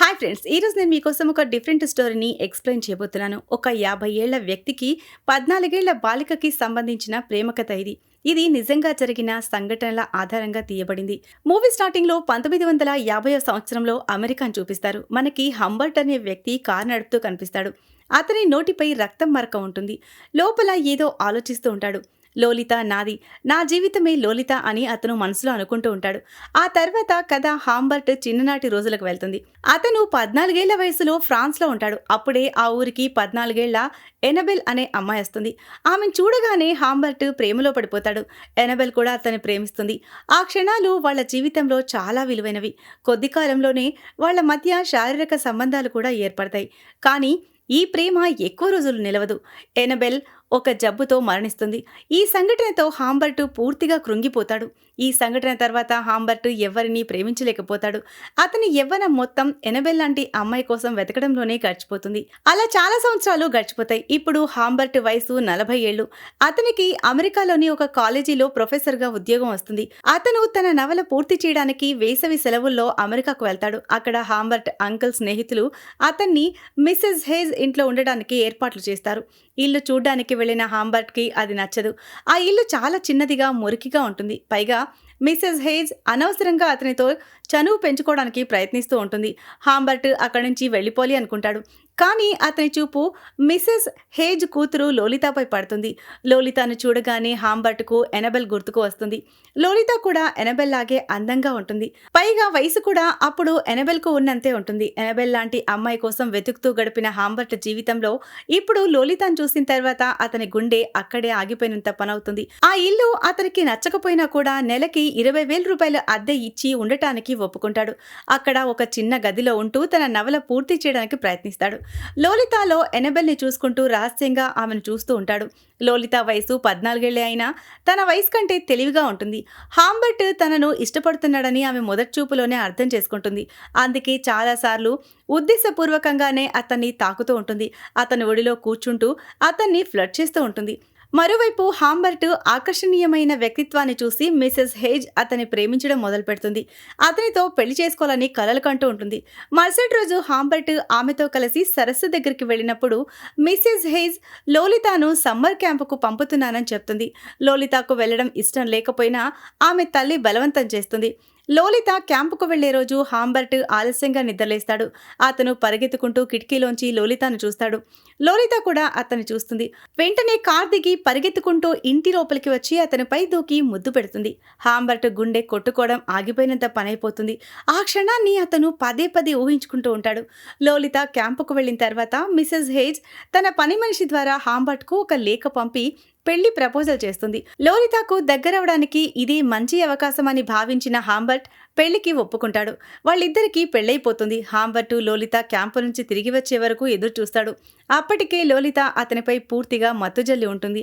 Hi friends ఈరోజు నేను మీకోసం ఒక డిఫరెంట్ స్టోరీని ఎక్స్ప్లెయిన్ చేయబోతున్నాను. ఒక యాభై ఏళ్ళ వ్యక్తికి పద్నాలుగేళ్ళ బాలికకి సంబంధించిన ప్రేమ కథ ఇది. ఇది నిజంగా జరిగిన సంఘటనల ఆధారంగా తీయబడింది. మూవీ స్టార్టింగ్లో పంతొమ్మిది వందల యాభై సంవత్సరంలో అమెరికాను చూపిస్తారు. మనకి హంబర్ట్ అనే వ్యక్తి కారు నడుపుతూ కనిపిస్తాడు. అతని నోటిపై రక్తం మరక ఉంటుంది. లోపల ఏదో ఆలోచిస్తూ ఉంటాడు. లోలిత నాది. నా జీవితమే లోలిత అని అతను మనసులో అనుకుంటూ ఉంటాడు. ఆ తర్వాత కథ హాంబర్ట్ చిన్ననాటి రోజులకు వెళ్తుంది. అతను పద్నాలుగేళ్ళ వయసులో ఫ్రాన్స్లో ఉంటాడు. అప్పుడే ఆ ఊరికి పద్నాలుగేళ్ళ ఎనబెల్ అనే అమ్మాయి వస్తుంది. ఆమెను చూడగానే హాంబర్ట్ ప్రేమలో పడిపోతాడు. ఎనబెల్ కూడా అతన్ని ప్రేమిస్తుంది. ఆ క్షణాలు వాళ్ళ జీవితంలో చాలా విలువైనవి. కొద్ది కాలంలోనే వాళ్ళ మధ్య శారీరక సంబంధాలు కూడా ఏర్పడతాయి. కానీ ఈ ప్రేమ ఎక్కువ రోజులు నిలవదు. ఎనబెల్ ఒక జబ్బుతో మరణిస్తుంది. ఈ సంఘటనతో హాంబర్ట్ పూర్తిగా కృంగిపోతాడు. ఈ సంఘటన తర్వాత హాంబర్ట్ ఎవరిని ప్రేమించలేకపోతాడు. అతని యవ్వనం మొత్తం ఎనబెల్ లాంటి అమ్మాయి కోసం వెతకడంలోనే గడిచిపోతుంది. అలా చాలా సంవత్సరాలు గడిచిపోతాయి. ఇప్పుడు హాంబర్ట్ వయసు నలభై ఏళ్ళు. అతనికి అమెరికాలోని ఒక కాలేజీలో ప్రొఫెసర్గా ఉద్యోగం వస్తుంది. అతను తన నవల పూర్తి చేయడానికి వేసవి సెలవుల్లో అమెరికాకు వెళ్తాడు. అక్కడ హాంబర్ట్ అంకుల్ స్నేహితులు అతన్ని మిస్సెస్ హేజ్ ఇంట్లో ఉండడానికి ఏర్పాట్లు చేస్తారు. ఇల్లు చూడ్డానికి వెళ్ళిన హాంబర్ట్కి అది నచ్చదు. ఆ ఇల్లు చాలా చిన్నదిగా మురికిగా ఉంటుంది. పైగా మిస్సెస్ హేజ్ అనవసరంగా అతనితో చనువు పెంచుకోవడానికి ప్రయత్నిస్తూ ఉంటుంది. హాంబర్ట్ అక్కడి నుంచి వెళ్ళిపోలి అనుకుంటాడు. కానీ అతని చూపు మిస్సెస్ హేజ్ కూతురు లోలితాపై పడుతుంది. లోలితాను చూడగానే హాంబర్ట్కు ఎనబెల్ గుర్తుకు వస్తుంది. లోలిత కూడా ఎనబెల్ లాగే అందంగా ఉంటుంది. పైగా వయసు కూడా అప్పుడు ఎనబెల్కు ఉన్నంతే ఉంటుంది. ఎనబెల్ లాంటి అమ్మాయి కోసం వెతుకుతూ గడిపిన హాంబర్ట్ జీవితంలో ఇప్పుడు లోలితాను చూసిన తర్వాత అతని గుండె అక్కడే ఆగిపోయినంత పనవుతుంది. ఆ ఇల్లు అతనికి నచ్చకపోయినా కూడా నెలకి ఇరవై వేల రూపాయల అద్దె ఇచ్చి ఉండటానికి ఒప్పుకుంటాడు. అక్కడ ఒక చిన్న గదిలో ఉంటూ తన నవల పూర్తి చేయడానికి ప్రయత్నిస్తాడు. లోలితాలో ఎనబెల్ని చూసుకుంటూ రహస్యంగా ఆమెను చూస్తూ ఉంటాడు. లోలిత వయసు పద్నాలుగేళ్ళే అయినా తన వయసు కంటే తెలివిగా ఉంటుంది. హాంబర్ట్ తనను ఇష్టపడుతున్నాడని ఆమె మొదటి చూపులోనే అర్థం చేసుకుంటుంది. అందుకే చాలాసార్లు ఉద్దేశపూర్వకంగానే అతన్ని తాకుతూ ఉంటుంది. అతని ఒడిలో కూర్చుంటూ అతన్ని ఫ్లడ్ చేస్తూ ఉంటుంది. మరోవైపు హాంబర్ట్ ఆకర్షణీయమైన వ్యక్తిత్వాన్ని చూసి మిసెస్ హేజ్ అతన్ని ప్రేమించడం మొదలుపెడుతుంది. అతనితో పెళ్ళి చేసుకోవాలని కలలు కంటూ ఉంటుంది. మరుసటి రోజు హాంబర్ట్ ఆమెతో కలిసి సరస్సు దగ్గరికి వెళ్ళినప్పుడు మిసెస్ హేజ్ లోలితాను సమ్మర్ క్యాంపుకు పంపుతున్నానని చెప్తుంది. లోలితాకు వెళ్ళడం ఇష్టం లేకపోయినా ఆమె తల్లి బలవంతం చేస్తుంది. లోలిత క్యాంపుకు వెళ్ళే రోజు హాంబర్ట్ ఆలస్యంగా నిద్రలేస్తాడు. అతను పరిగెత్తుకుంటూ కిటికీలోంచి లోలితను చూస్తాడు. లోలిత కూడా అతన్ని చూస్తుంది. వెంటనే కార్ దిగి పరిగెత్తుకుంటూ ఇంటి లోపలికి వచ్చి అతనిపై దూకి ముద్దు పెడుతుంది. హాంబర్ట్ గుండె కొట్టుకోవడం ఆగిపోయినంత పనైపోతుంది. ఆ క్షణాన్ని అతను పదే పదే ఊహించుకుంటూ ఉంటాడు. లోలిత క్యాంపుకు వెళ్ళిన తర్వాత మిసెస్ హేజ్ తన పని మనిషి ద్వారా హాంబర్ట్కు ఒక లేఖ పంపి పెళ్ళి ప్రపోజల్ చేస్తుంది. లోలితాకు దగ్గరవడానికి ఇది మంచి అవకాశం అని భావించిన హాంబర్ట్ పెళ్ళికి ఒప్పుకుంటాడు. వాళ్ళిద్దరికీ పెళ్ళైపోతుంది హాంబర్టు లోలిత క్యాంపు నుంచి తిరిగి వచ్చే వరకు ఎదురు చూస్తాడు. అప్పటికే లోలిత అతనిపై పూర్తిగా మత్తుజల్లి ఉంటుంది.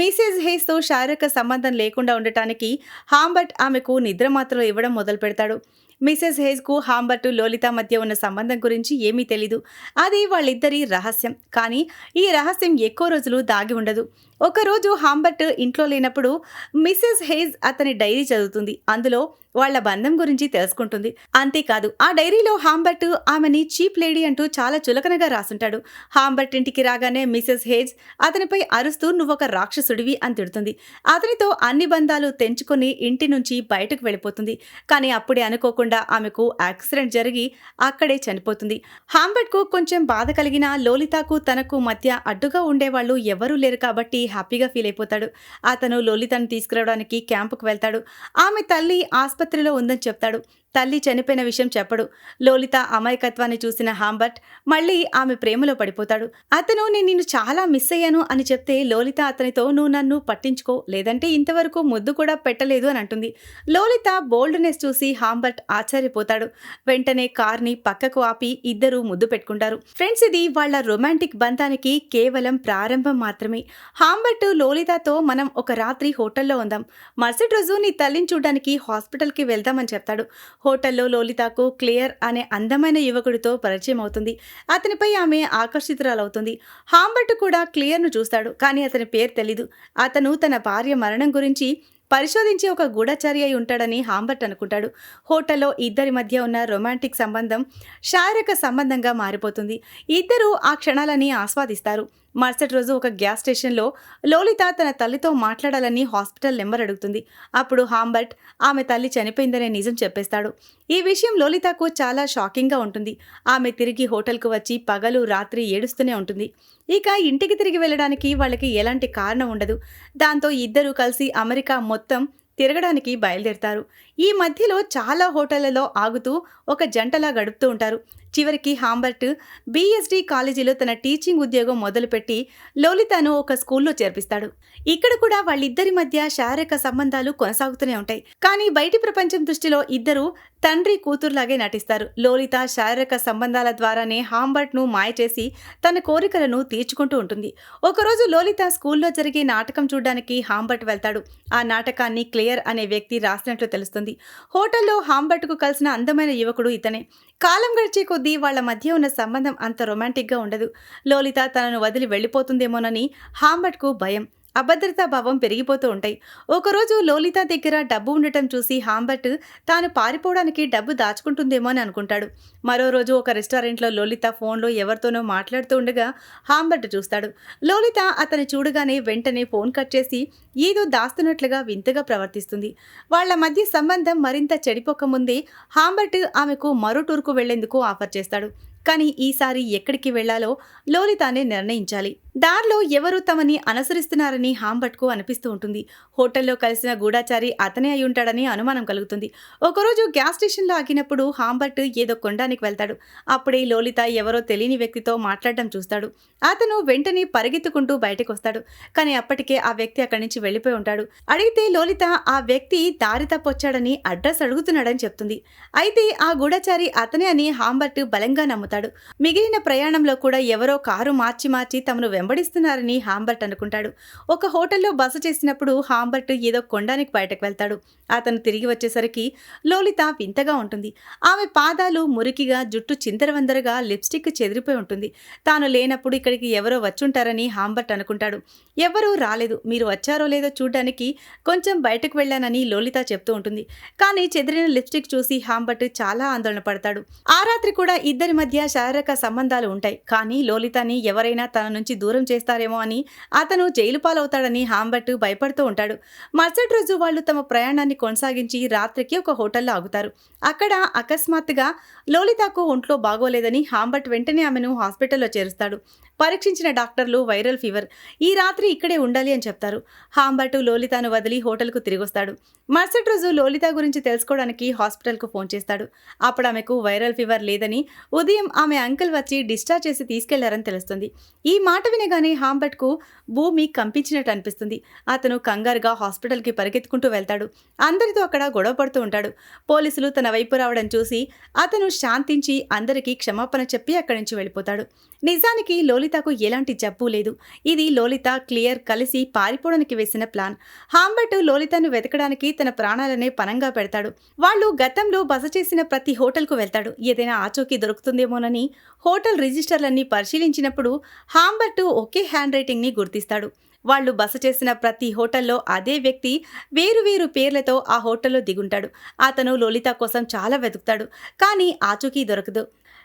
మిసేజ్ హేస్తో శారీరక సంబంధం లేకుండా ఉండటానికి హాంబర్ట్ ఆమెకు నిద్ర మాత్రలు ఇవ్వడం మొదలు పెడతాడు మిసెస్ హేజ్కు హాంబర్టు లోలిత మధ్య ఉన్న సంబంధం గురించి ఏమీ తెలీదు. అది వాళ్ళిద్దరి రహస్యం. కానీ ఈ రహస్యం ఎక్కువ రోజులు దాగి ఉండదు. ఒకరోజు హాంబర్ట్ ఇంట్లో లేనప్పుడు మిసెస్ హేజ్ అతని డైరీ చదువుతుంది. అందులో వాళ్ళ బంధం గురించి తెలుసుకుంటుంది. అంతేకాదు ఆ డైరీలో హాంబర్ట్ ఆమెని చీప్ లేడీ అంటూ చాలా చులకనగా రాసుంటాడు. హాంబర్ట్ ఇంటికి రాగానే మిసెస్ హేజ్ అతనిపై అరుస్తూ నువ్వొక రాక్షసుడివి అని తిడుతుంది. అతనితో అన్ని బంధాలు తెంచుకొని ఇంటి నుంచి బయటకు వెళ్ళిపోతుంది. కానీ అప్పుడే అనుకోకుండా ఆమెకు యాక్సిడెంట్ జరిగి అక్కడే చనిపోతుంది. హాంబర్ట్కు కొంచెం బాధ కలిగిన లోలితాకు తనకు మధ్య అడ్డుగా ఉండేవాళ్ళు ఎవరూ లేరు కాబట్టి హ్యాపీగా ఫీల్ అయిపోతాడు. అతను లోలితను తీసుకురావడానికి క్యాంపుకు వెళ్తాడు. ఆమె తల్లి ఆసుపత్రిలో ఉందని చెప్తాడు. తల్లి చనిపోయిన విషయం చెప్పడు. లోలిత అమాయకత్వాన్ని చూసిన హాంబర్ట్ మళ్ళీ ఆమె ప్రేమలో పడిపోతాడు. అతను నేను నిన్ను చాలా మిస్ అయ్యాను అని చెప్తే లోలిత అతనితో నువ్వు నన్ను పట్టించుకో. లేదంటే ఇంతవరకు ముద్దు కూడా పెట్టలేదు అని అంటుంది. లోలిత బోల్డ్నెస్ చూసి హాంబర్ట్ ఆశ్చర్యపోతాడు. వెంటనే కార్ని పక్కకు ఆపి ఇద్దరు ముద్దు పెట్టుకుంటారు. ఫ్రెండ్స్ ఇది వాళ్ళ రొమాంటిక్ బంధానికి కేవలం ప్రారంభం మాత్రమే. హాంబర్ట్ లోలితతో మనం ఒక రాత్రి హోటల్లో ఉందాం. మరుసటి రోజు నీ తల్లిని చూడడానికి హాస్పిటల్ హోటల్కి వెళ్దామని చెప్తాడు. హోటల్లో లోలితాకు క్లియర్ అనే అందమైన యువకుడితో పరిచయం అవుతుంది. అతనిపై ఆమె ఆకర్షితురాలవుతుంది. హాంబర్ట్ కూడా క్లియర్ను చూస్తాడు కానీ అతని పేరు తెలీదు. అతను తన భార్య మరణం గురించి పరిశోధించి ఒక గూఢచారి అయి ఉంటాడని హాంబర్ట్ అనుకుంటాడు. హోటల్లో ఇద్దరి మధ్య ఉన్న రొమాంటిక్ సంబంధం శారీరక సంబంధంగా మారిపోతుంది. ఇద్దరూ ఆ క్షణాలని ఆస్వాదిస్తారు. మరుసటి రోజు ఒక గ్యాస్ స్టేషన్లో లోలిత తన తల్లితో మాట్లాడాలని హాస్పిటల్ నెంబర్ అడుగుతుంది. అప్పుడు హాంబర్ట్ ఆమె తల్లి చనిపోయిందనే నిజం చెప్పేస్తాడు. ఈ విషయం లోలితకు చాలా షాకింగ్గా ఉంటుంది. ఆమె తిరిగి హోటల్కు వచ్చి పగలు రాత్రి ఏడుస్తూనే ఉంటుంది. ఇక ఇంటికి తిరిగి వెళ్ళడానికి వాళ్ళకి ఎలాంటి కారణం ఉండదు. దాంతో ఇద్దరూ కలిసి అమెరికా మొత్తం తిరగడానికి బయలుదేరుతారు. ఈ మధ్యలో చాలా హోటళ్ళలో ఆగుతూ ఒక జంటలా గడుపుతూ ఉంటారు. చివరికి హాంబర్ట్ బీఎస్డీ కాలేజీలో తన టీచింగ్ ఉద్యోగం మొదలుపెట్టి లోలితను ఒక స్కూల్లో చేర్పిస్తాడు. ఇక్కడ కూడా వాళ్ళిద్దరి మధ్య శారీరక సంబంధాలు కొనసాగుతూనే ఉంటాయి. కానీ బయటి ప్రపంచం దృష్టిలో ఇద్దరు తండ్రి కూతురులాగే నటిస్తారు. లోలిత శారీరక సంబంధాల ద్వారానే హాంబర్ట్ను మాయ చేసి తన కోరికలను తీర్చుకుంటూ ఉంటుంది. ఒకరోజు లోలిత స్కూల్లో జరిగే నాటకం చూడడానికి హాంబర్ట్ వెళ్తాడు. ఆ నాటకాన్ని క్లియర్ అనే వ్యక్తి రాసినట్లు తెలుస్తుంది. హోటల్లో హాంబర్ట్కు కలిసిన అందమైన యువకుడు ఇతనే. కాలం గడిచే కొద్దీ వాళ్ళ మధ్య ఉన్న సంబంధం అంత రొమాంటిక్గా ఉండదు. లోలిత తనను వదిలి వెళ్ళిపోతుందేమోనని హాంబర్ట్కు భయం. అభద్రతా భావం పెరిగిపోతూ ఉంటాయి. ఒకరోజు లోలిత దగ్గర డబ్బు ఉండటం చూసి హాంబర్ట్ తాను పారిపోవడానికి డబ్బు దాచుకుంటుందేమో అని అనుకుంటాడు. మరో రోజు ఒక రెస్టారెంట్లో లోలిత ఫోన్లో ఎవరితోనో మాట్లాడుతూ ఉండగా హాంబర్ట్ చూస్తాడు. లోలిత అతను చూడగానే వెంటనే ఫోన్ కట్ చేసి ఏదో దాస్తున్నట్లుగా వింతగా ప్రవర్తిస్తుంది. వాళ్ళ మధ్య సంబంధం మరింత చెడిపోకముందే హాంబర్ట్ ఆమెకు మరో టూర్కు వెళ్ళేందుకు ఆఫర్ చేస్తాడు. కానీ ఈసారి ఎక్కడికి వెళ్ళాలో లోలితానే నిర్ణయించాలి. దారిలో ఎవరు తమని అనుసరిస్తున్నారని హాంబట్కు అనిపిస్తూ ఉంటుంది. హోటల్లో కలిసిన గూఢాచారి అతనే అయి ఉంటాడని అనుమానం కలుగుతుంది. ఒకరోజు గ్యాస్ స్టేషన్లో ఆగినప్పుడు హాంబర్ట్ ఏదో కొండానికి వెళ్తాడు. అప్పుడే లోలిత ఎవరో తెలియని వ్యక్తితో మాట్లాడడం చూస్తాడు. అతను వెంటనే పరిగెత్తుకుంటూ బయటకు వస్తాడు కానీ అప్పటికే ఆ వ్యక్తి అక్కడి నుంచి వెళ్ళిపోయి ఉంటాడు. అడిగితే లోలిత ఆ వ్యక్తి దారి తప్పొచ్చాడని అడ్రస్ అడుగుతున్నాడని చెప్తుంది. అయితే ఆ గూఢచారి అతనే అని హాంబర్ట్ బలంగా నమ్ముతాడు. మిగిలిన ప్రయాణంలో కూడా ఎవరో కారు మార్చి మార్చి తమను వెంబడిస్తున్నారని హాంబర్ట్ అనుకుంటాడు. ఒక హోటల్లో బస చేసినప్పుడు హాంబర్ట్ ఏదో కొండానికి బయటకు వెళ్తాడు. అతను తిరిగి వచ్చేసరికి లోలిత వింతగా ఉంటుంది. ఆమె పాదాలు మురికిగా జుట్టు చిందరవందరగా లిప్స్టిక్ చెదిరిపోయి ఉంటుంది. తాను లేనప్పుడు ఇక్కడికి ఎవరో వచ్చుంటారని హాంబర్ట్ అనుకుంటాడు. ఎవరూ రాలేదు. మీరు వచ్చారో లేదో చూడడానికి కొంచెం బయటకు వెళ్ళానని లోలిత చెప్తూ ఉంటుంది. కానీ చెదిరిన లిప్స్టిక్ చూసి హాంబర్ట్ చాలా ఆందోళన పడతాడు. ఆ రాత్రి కూడా ఇద్దరి మధ్య శారీరక సంబంధాలు ఉంటాయి. కానీ లోలితని ఎవరైనా తన నుంచి దూరం చేస్తారేమో అని అతను జైలు పాలవుతాడని హాంబర్ట్ భయపడుతూ ఉంటాడు. మరుసటి రోజు వాళ్ళు తమ ప్రయాణాన్ని కొనసాగించి రాత్రికి ఒక హోటల్లో ఆగుతారు. అక్కడ అకస్మాత్తుగా లోలితకు ఒంట్లో బాగోలేదని హాంబర్ట్ వెంటనే ఆమెను హాస్పిటల్లో చేరుస్తాడు. పరీక్షించిన డాక్టర్లు వైరల్ ఫీవర్. ఈ రాత్రి ఇక్కడే ఉండాలి అని చెప్తారు. హాంబర్ట్ లోలితాను వదిలి హోటల్కు తిరిగొస్తాడు మరుసటి రోజు లోలిత గురించి తెలుసుకోవడానికి హాస్పిటల్కు ఫోన్ చేస్తాడు. అప్పుడు ఆమెకు వైరల్ ఫీవర్ లేదని ఉదయం ఆమె అంకుల్ వచ్చి డిశ్చార్జ్ చేసి తీసుకెళ్ళారని తెలుస్తుంది. ఈ మాట వినగానే హాంబర్ట్కు భూమి కంపించినట్టు అనిపిస్తుంది. అతను కంగారుగా హాస్పిటల్కి పరిగెత్తుకుంటూ వెళ్తాడు. అందరితో అక్కడ గొడవ పడుతూ ఉంటాడు. పోలీసులు తన వైపు రావడం చూసి అతను శాంతించి అందరికీ క్షమాపణ చెప్పి అక్కడి నుంచి వెళ్ళిపోతాడు. నిజానికి లోలితకు ఎలాంటి జబ్బు లేదు. ఇది లోలిత క్లియర్ కలిసి పారిపోవడానికి వేసిన ప్లాన్. హాంబర్ట్ లోలితను వెతకడానికి తన ప్రాణాలనే పనంగా పెడతాడు. వాళ్ళు గతంలో బస చేసిన ప్రతి హోటల్కు వెళ్తాడు. ఏదైనా ఆచూకీ దొరుకుతుందేమోనని హోటల్ రిజిస్టర్లన్నీ పరిశీలించినప్పుడు హాంబర్ట్ ఒకే హ్యాండ్ రైటింగ్ని గుర్తిస్తాడు. వాళ్ళు బస చేసిన ప్రతి హోటల్లో అదే వ్యక్తి వేరు వేరు పేర్లతో ఆ హోటల్లో దిగుంటాడు. అతను లోలిత కోసం చాలా వెతుకుతాడు. కానీ ఆచూకీ దొరకదు.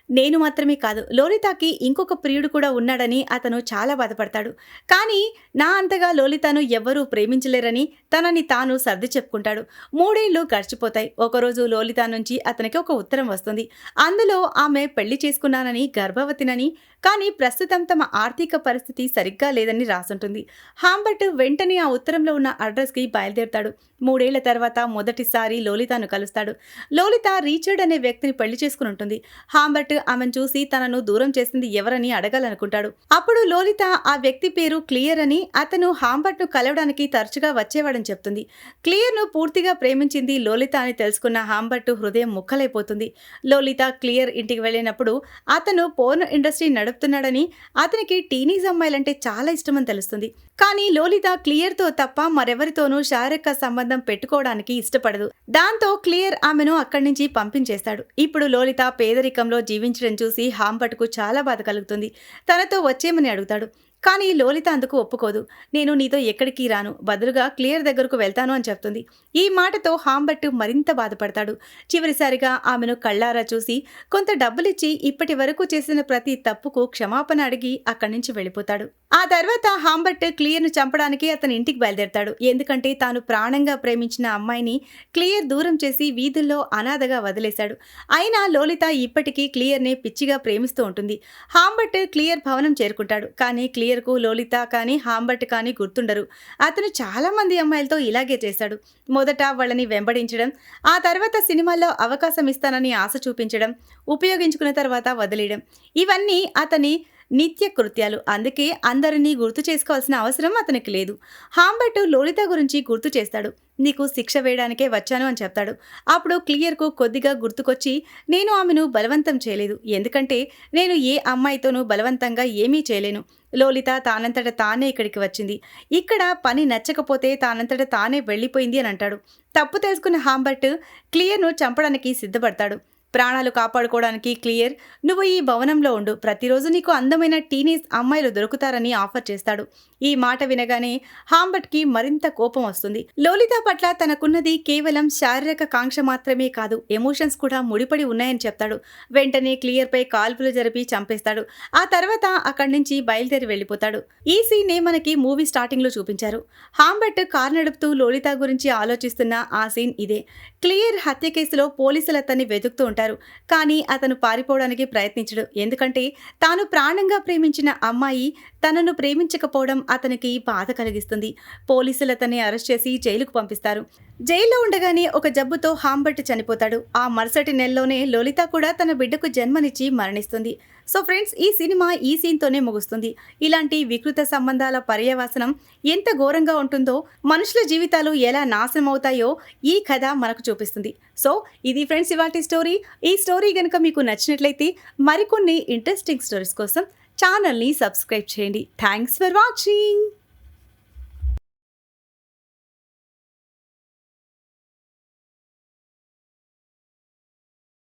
నేను మాత్రమే కాదు. లోలితాకి ఇంకొక ప్రియుడు కూడా ఉన్నాడని అతను చాలా బాధపడతాడు. కానీ నా అంతగా లోలితను ఎవ్వరూ ప్రేమించలేరని తనని తాను సర్ది చెప్పుకుంటాడు. మూడేళ్ళు గడిచిపోతాయి. ఒకరోజు లోలిత నుంచి అతనికి ఒక ఉత్తరం వస్తుంది. అందులో ఆమె పెళ్ళి చేసుకున్నానని గర్భవతినని కానీ ప్రస్తుతం తమ ఆర్థిక పరిస్థితి సరిగ్గా లేదని రాసుంటుంది. హాంబర్ట్ వెంటనే ఆ ఉత్తరంలో ఉన్న అడ్రస్కి బయలుదేరుతాడు. మూడేళ్ళ తర్వాత మొదటిసారి లోలితాను కలుస్తాడు. లోలిత రీచర్డ్ అనే వ్యక్తిని పెళ్ళి చేసుకుని ఉంటుంది. హాంబర్ట్ ఆమెను చూసి తనను దూరం చేసింది ఎవరని అడగాలనుకుంటాడు. అప్పుడు లోలిత ఆ వ్యక్తి పేరు క్లియర్ అని అతను హాంబర్ట్ను కలవడానికి తరచుగా వచ్చేవాడని చెప్తుంది. క్లియర్ను పూర్తిగా ప్రేమించింది లోలిత అని తెలుసుకున్న హాంబర్ట్ హృదయం ముక్కలైపోతుంది. లోలిత క్లియర్ ఇంటికి వెళ్ళినప్పుడు అతను పోర్న్ ఇండస్ట్రీ నడుపుతున్నాడని అతనికి టీనేజ్ అమ్మాయిలంటే చాలా ఇష్టమని తెలుస్తుంది. కానీ లోలిత క్లియర్తో తప్ప మరెవరితోనూ శారీరక సంబంధం పెట్టుకోవడానికి ఇష్టపడదు. దాంతో క్లియర్ ఆమెను అక్కడి నుంచి పంపించేస్తాడు. ఇప్పుడు లోలిత పేదరికంలో జీవించడం చూసి హాంబట్కు చాలా బాధ కలుగుతుంది. తనతో వచ్చేయమని అడుగుతాడు. కానీ లోలిత అందుకు ఒప్పుకోదు. నేను నీతో ఎక్కడికి రాను. బదులుగా క్లియర్ దగ్గరకు వెళ్తాను అని చెప్తుంది. ఈ మాటతో హాంబర్ట్ మరింత బాధపడతాడు. చివరిసారిగా ఆమెను కళ్ళారా చూసి కొంత డబ్బులిచ్చి ఇప్పటి వరకు చేసిన ప్రతి తప్పుకు క్షమాపణ అడిగి అక్కడి నుంచి వెళ్ళిపోతాడు. ఆ తర్వాత హాంబర్ట్ క్లియర్ను చంపడానికి అతని ఇంటికి బయలుదేరతాడు. ఎందుకంటే తాను ప్రాణంగా ప్రేమించిన అమ్మాయిని క్లియర్ దూరం చేసి వీధుల్లో అనాథగా వదిలేశాడు. అయినా లోలిత ఇప్పటికీ క్లియర్నే పిచ్చిగా ప్రేమిస్తూ ఉంటుంది. హాంబర్ట్ క్లియర్ భవనం చేరుకుంటాడు. కానీ క్లియర్ క్లియర్కు లోలిత కానీ హాంబర్ట్ కానీ గుర్తుండరు. అతను చాలామంది అమ్మాయిలతో ఇలాగే చేశాడు. మొదట వాళ్ళని వెంబడించడం ఆ తర్వాత సినిమాల్లో అవకాశం ఇస్తానని ఆశ చూపించడం ఉపయోగించుకున్న తర్వాత వదిలేయడం. ఇవన్నీ అతని నిత్య కృత్యాలు. అందుకే అందరినీ గుర్తు చేసుకోవాల్సిన అవసరం అతనికి లేదు. హాంబర్ట్ లోలిత గురించి గుర్తు చేస్తాడు. నీకు శిక్ష వేయడానికే వచ్చాను అని చెప్తాడు. అప్పుడు క్లియర్కు కొద్దిగా గుర్తుకొచ్చి నేను ఆమెను బలవంతం చేయలేదు. ఎందుకంటే నేను ఏ అమ్మాయితోనూ బలవంతంగా ఏమీ చేయలేను. లోలిత తానంతట తానే ఇక్కడికి వచ్చింది. ఇక్కడ పని నచ్చకపోతే తానంతట తానే వెళ్ళిపోయింది అని అంటాడు. తప్పు తెలుసుకున్న హాంబర్ట్ క్లియర్ను చంపడానికి సిద్ధపడతాడు. ప్రాణాలు కాపాడుకోవడానికి క్లియర్. నువ్వు ఈ భవనంలో ఉండు. ప్రతిరోజు నీకు అందమైన టీనేజ్ అమ్మాయిలు దొరుకుతారని ఆఫర్ చేస్తాడు. ఈ మాట వినగానే హాంబట్కి మరింత కోపం వస్తుంది. లోలిత పట్ల తనకున్నది కేవలం శారీరక కాంక్ష మాత్రమే కాదు ఎమోషన్స్ కూడా ముడిపడి ఉన్నాయని చెప్తాడు. వెంటనే క్లియర్పై కాల్పులు జరిపి చంపేస్తాడు. ఆ తర్వాత అక్కడి నుంచి బయలుదేరి వెళ్ళిపోతాడు. ఈ సీనే మనకి మూవీ స్టార్టింగ్లో చూపించారు. హాంబట్ కార్ నడుపుతూ లోలిత గురించి ఆలోచిస్తున్న ఆ సీన్ ఇదే. క్లియర్ హత్య కేసులో పోలీసులు అతన్ని వెతుకుతూ ఉంటారు. కానీ అతను పారిపోవడానికి ప్రయత్నించడు. ఎందుకంటే తాను ప్రాణంగా ప్రేమించిన అమ్మాయి తనను ప్రేమించకపోవడం అతనికి బాధ కలిగిస్తుంది. పోలీసులు అతన్ని అరెస్ట్ చేసి జైలుకు పంపిస్తారు. జైల్లో ఉండగానే ఒక జబ్బుతో హాంబర్ట్ చనిపోతాడు. ఆ మరుసటి నెలలోనే లలిత కూడా తన బిడ్డకు జన్మనిచ్చి మరణిస్తుంది. సో ఫ్రెండ్స్ ఈ సినిమా ఈ సీన్తోనే ముగుస్తుంది. ఇలాంటి వికృత సంబంధాల పర్యవసనం ఎంత ఘోరంగా ఉంటుందో మనుషుల జీవితాలు ఎలా నాశనం అవుతాయో ఈ కథ మనకు చూపిస్తుంది. సో ఇది ఫ్రెండ్స్ ఇవాటి స్టోరీ. ఈ స్టోరీ కనుక మీకు నచ్చినట్లయితే మరికొన్ని ఇంట్రెస్టింగ్ స్టోరీస్ కోసం ఛానల్ని సబ్స్క్రైబ్ చేయండి. Thanks for watching!